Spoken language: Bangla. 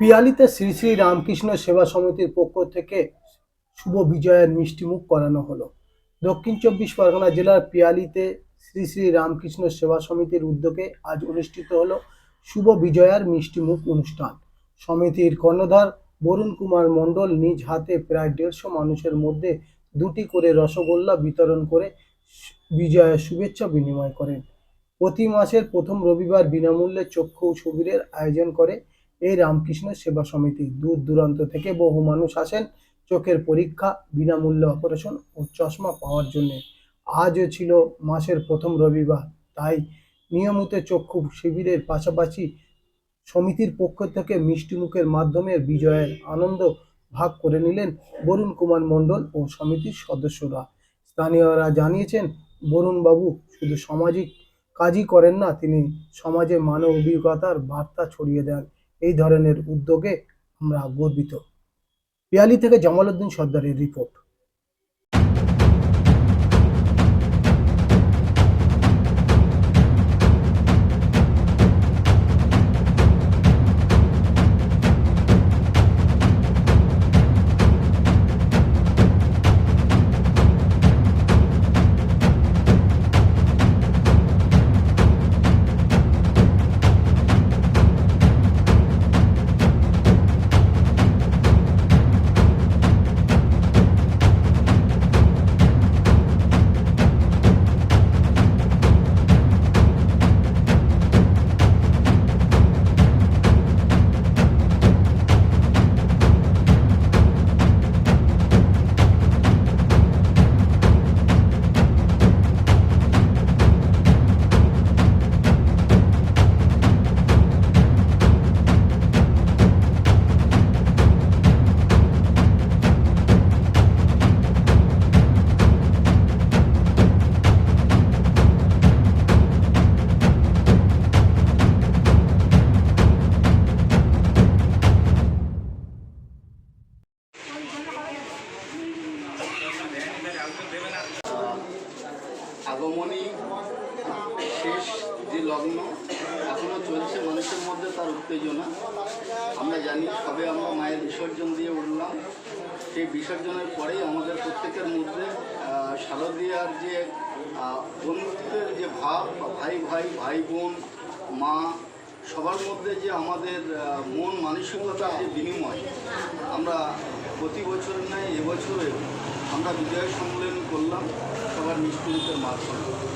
পিয়ালিতে শ্রী শ্রী রামকৃষ্ণ সেবা সমিতির পক্ষ থেকে শুভ বিজয়ের মিষ্টিমুখ করানো হলো। দক্ষিণ চব্বিশ পরগনা জেলার পিয়ালিতে শ্রী শ্রী রামকৃষ্ণ সেবা সমিতির উদ্যোগে আজ অনুষ্ঠিত হলো শুভ বিজয়ার মিষ্টিমুখ অনুষ্ঠান। সমিতির কর্ণধার বরুণ কুমার মণ্ডল নিজ হাতে প্রায় দেড়শো মানুষের মধ্যে দুটি করে রসগোল্লা বিতরণ করে বিজয়ের শুভেচ্ছা বিনিময় করেন। প্রতি মাসের প্রথম রবিবার বিনামূল্যে চক্ষু শিবিরের আয়োজন করে এই রামকৃষ্ণ সেবা সমিতি দূর দূরান্ত থেকে বহু মানুষ আসেন চোখের পরীক্ষা, বিনামূল্যে অপারেশন ও চশমা পাওয়ার জন্য। আজও ছিল মাসের প্রথম রবিবার, তাই নিয়মিত চক্ষু শিবিরের পাশাপাশি সমিতির পক্ষ থেকে মিষ্টিমুখের মাধ্যমে বিজয়ের আনন্দ ভাগ করে নিলেন বরুণ কুমার মণ্ডল ও সমিতির সদস্যরা। স্থানীয়রা জানিয়েছেন বরুণ বাবু শুধু সামাজিক কাজই করেন না, তিনি সমাজে মানবিকতার বার্তা ছড়িয়ে দেন। এই ধরনের উদ্যোগে আমরা গর্বিত। পিয়ালি থেকে জামাল উদ্দিন সর্দারের রিপোর্ট আগমনী শেষ যে লগ্ন এখনও চলছে মানুষের মধ্যে তার উত্তেজনা। আমরা জানি সবে আমরা মায়ের বিসর্জন দিয়ে উঠলাম। সেই বিসর্জনের পরেই আমাদের প্রত্যেকের মধ্যে শারদীয়ার যে বন্ধুত্বের যে ভাব ভাই ভাই ভাই বোন, মা, সবার মধ্যে যে আমাদের মন মানসিকতার যে বিনিময়, আমরা প্রতি বছর নয় এবছরে আমরা বিজয় সম্মেলন করলাম সবার মিষ্টিমুখের মাধ্যমে।